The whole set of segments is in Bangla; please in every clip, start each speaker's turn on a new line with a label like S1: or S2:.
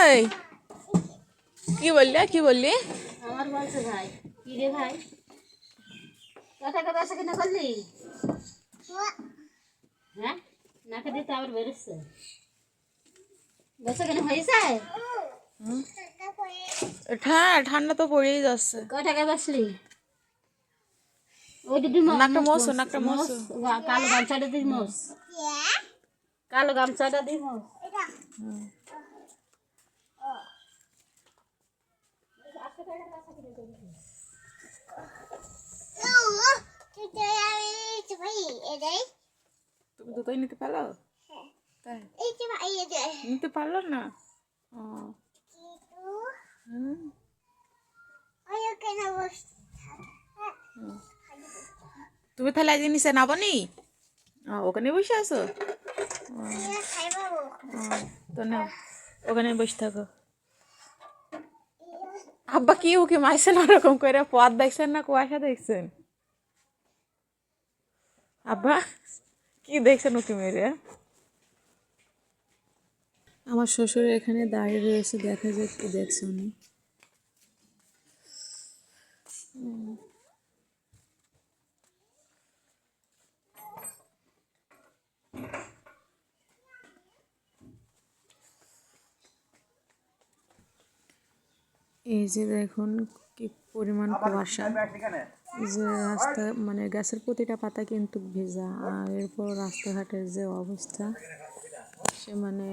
S1: এই কি বললি কি বললি
S2: আমার বলছে ভাই কি রে ভাই কথা কথা আছে কিনা করলি হ্যাঁ নাকে দিতে আবার বেরোচ্ছে বেসে কেন হয়েছে
S1: হ্যাঁ ঠান্ডা তো পড়েই যাচ্ছে।
S2: ক টাকা বেসলি ওই দিদি
S1: নাকটা মোছো নাকটা মোছো
S2: কালো গামছাটা দিস মোস। কালো গামছাটা দিস মোস।
S1: তুমি দুটোই নিতে পারল তাই নিতে পারল না? ও। তুমি তাহলে আজকে নিচে নাবনি ওখানে বসে আছো? তো নাও ওখানে বসে থাকো। আব্বা কি ওকে মাইছেন ওরকম করে? পথ দেখছেন না কুয়াশা দেখছেন? আব্বা কি দেখছেন ওকে মেরে? আমার শ্বশুর এখানে দাঁড়িয়ে রয়েছে দেখা যাক কি দেখছে উনি। এই যে দেখুন কি পরিমাণ কুয়াশা। এই যে রাস্তা মানে গাছের প্রতিটা পাতা কিন্তু ভেজা আর এরপর রাস্তাঘাটের যে অবস্থা সে মানে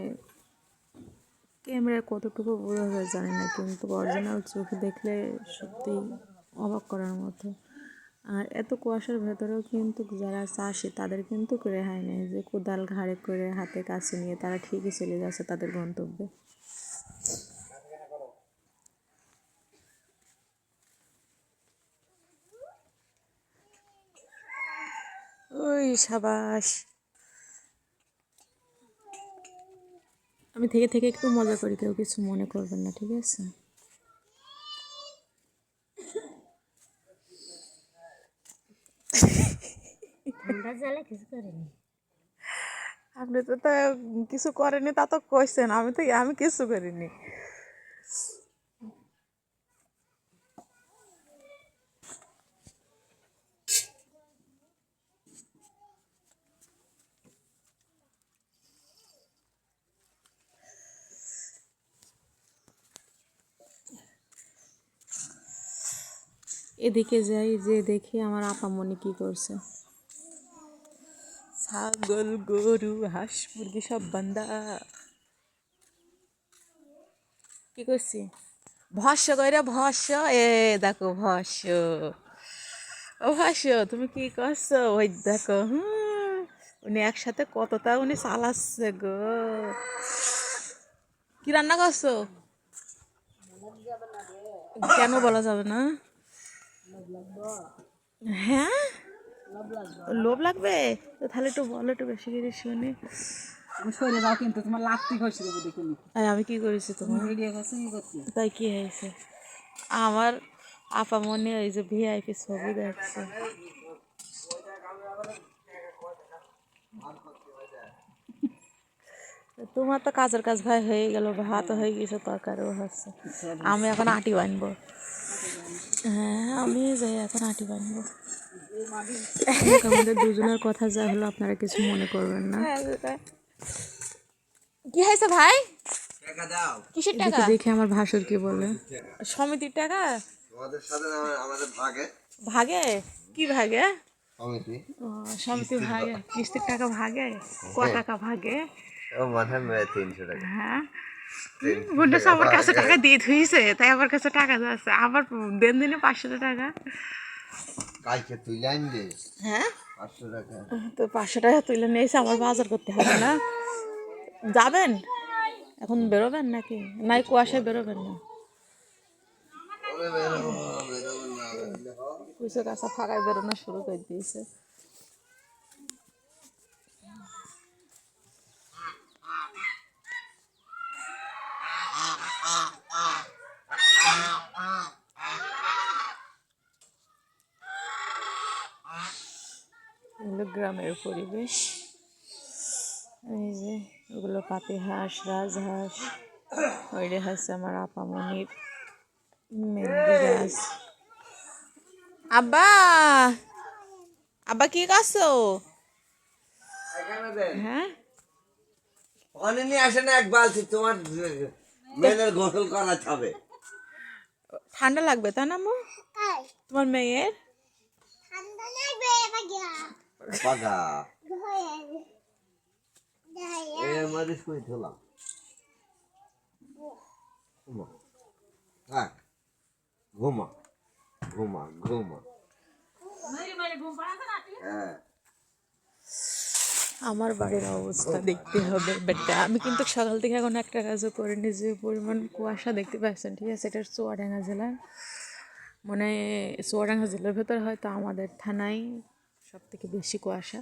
S1: ক্যামেরায় কতটুকু বোঝা যায় জানি না কিন্তু অরিজিনাল চোখে দেখলে সত্যি অবাক করার মতো। আর এত কুয়াশার ভেতরেও কিন্তু যারা চাষি, তাদের কিন্তু রেহাই নেই যে কোদাল ঘাড়ে করে হাতে কাছে নিয়ে তারা ঠিকই চলে যাচ্ছে তাদের গন্তব্যে। ওই সাবাস। আমি থেকে থেকে একটু মজা করি, কেউ কিছু মনে করবেন না, ঠিক আছে?
S2: কিছু করিনি।
S1: আপনি তো তা কিছু করেনি তা তো কইছেন আমি তো আমি কিছু করিনি। এদিকে যাই যে দেখি আমার আপামনি কি করছে। ছাগল, গরু, হাঁস, মুরগি সব বান্দা। কি করছি? ভস্য কইরা ভস্য, এ দেখো ভস্য। ও ভস্য, তুমি কি করছ? ওই দেখো, হুম, উনি একসাথে কতটা উনি চালাচ্ছে গো। কি রান্না করছ? কেন বলা যাবে না? হ্যাঁ? লোভ লাগবে? তো তাহলে একটু বলো একটু বেশি করে শুনি।
S3: সরে যাও কিন্তু তোমার লাভটি হয়েছে দেবো দেখুন
S1: আমি কি করেছি তোমার
S3: ভিডিও করছে কি করছি?
S1: তাই কি হয়েছে? আমার আপা মনে ওই যে ভিআইপি ছবি দেখছে। তোমার তো কাজের কাজ ভাই হয়ে গেল ভাত হয়ে গেছে তরকারিও হচ্ছে। আমি এখন আটি বানবো। হ্যাঁ আমি যাই এখন আটি বানবো। আমাদের দুজনের কথা যা হলো আপনারা কিছু মনে করবেন না। কি হয়েছে ভাই? কিসের টাকা। দেখে আমার ভাসুর কি বলে। সমিতির টাকা?
S4: আমাদের সাথে আমাদের ভাগে।
S1: ভাগে? কি ভাগে?
S4: সমিতি।
S1: ও, সমিতি ভাগে। কিস্তির টাকা ভাগে? ক টাকা ভাগে?
S4: ও মাথায় মেয়ে তিনশো টাকা।
S1: হ্যাঁ। বুনটা আমার কাছে টাকা দিয়ে ধুইছে তাই আমার কাছে টাকা যাচ্ছে। আবার দেন দিনে পাঁচশো টাকা।
S4: কালকে তুই লাইন দে
S1: হ্যাঁ?
S4: পাঁচশো টাকা।
S1: তো পাঁচশো টাকা তুলে নিয়ে এসে আমার বাজার করতে হবে না। যাবেন? এখন বেরোবেন নাকি? নাই কুয়াশায় বেরোবেন না। কুইসো কাঁচা ফাঁকায় বেরোনো শুরু করে দিয়েছে। গ্রামের পরিবেশ। এই যে ওগুলো পাতি হাঁস রাজহাঁস ওইটা হচ্ছে আমার আপামনির মেহেন্দি গাছ। আব্বা! আব্বা কি করছ? হ্যাঁ?
S4: অনে নিয়ে আসে না এক বালতি তোমার মেয়েদের গোসল করাতে হবে।
S1: ঠান্ডা লাগবে তাই না মো তোমার মেয়ের?
S4: পাগা থাক। ঘুমা। ঘুমা ঘুমা। হ্যাঁ।
S1: আমার বাড়ির অবস্থা দেখতে হবে। বাট আমি কিন্তু সকাল থেকে এখন একটা কাজও করিনি যে পরিমাণ কুয়াশা দেখতে পাচ্ছেন ঠিক আছে? এটা চুয়াডাঙ্গা জেলার। মানে চুয়াডাঙ্গা জেলার ভেতর হয়তো আমাদের থানায় সব থেকে বেশি কুয়াশা।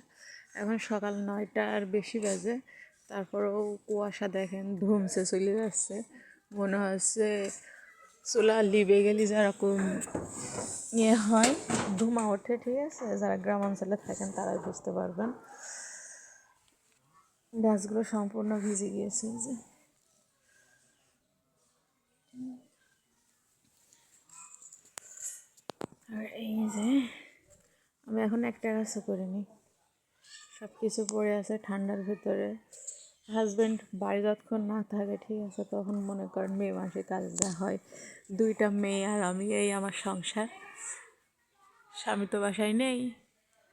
S1: এখন সকাল নয়টার বেশি বাজে। তারপরেও কুয়াশা দেখেন, ধুমসে চলে যাচ্ছে। মনে হচ্ছে চুলা লিবে গেলে যেরকম ইয়ে হয়, ধুমা ওঠে, ঠিক আছে? যারা গ্রাম অঞ্চলে থাকেন তারাই বুঝতে পারবেন। গাছগুলো সম্পূর্ণ ভিজে গিয়েছে যে। আর এই যে এখন একটা কাজও করিনি। সব কিছু পড়ে আছে ঠান্ডার ভিতরে। হাজব্যান্ড বাড়ি যতক্ষণ না থাকে, ঠিক আছে, তখন মনে করেন মেয়ে মাসে কাজ দেওয়া হয়। দুইটা মেয়ে আর আমি, এই আমার সংসার। স্বামী তো বাসায় নেই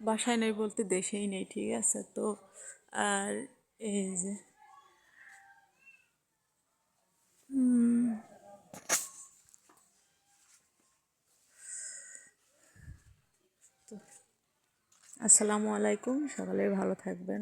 S1: বাসায় নেই বলতে দেশেই নেই, ঠিক আছে। তো আর এই যে আসসালামু আলাইকুম সকালে ভালো থাকবেন।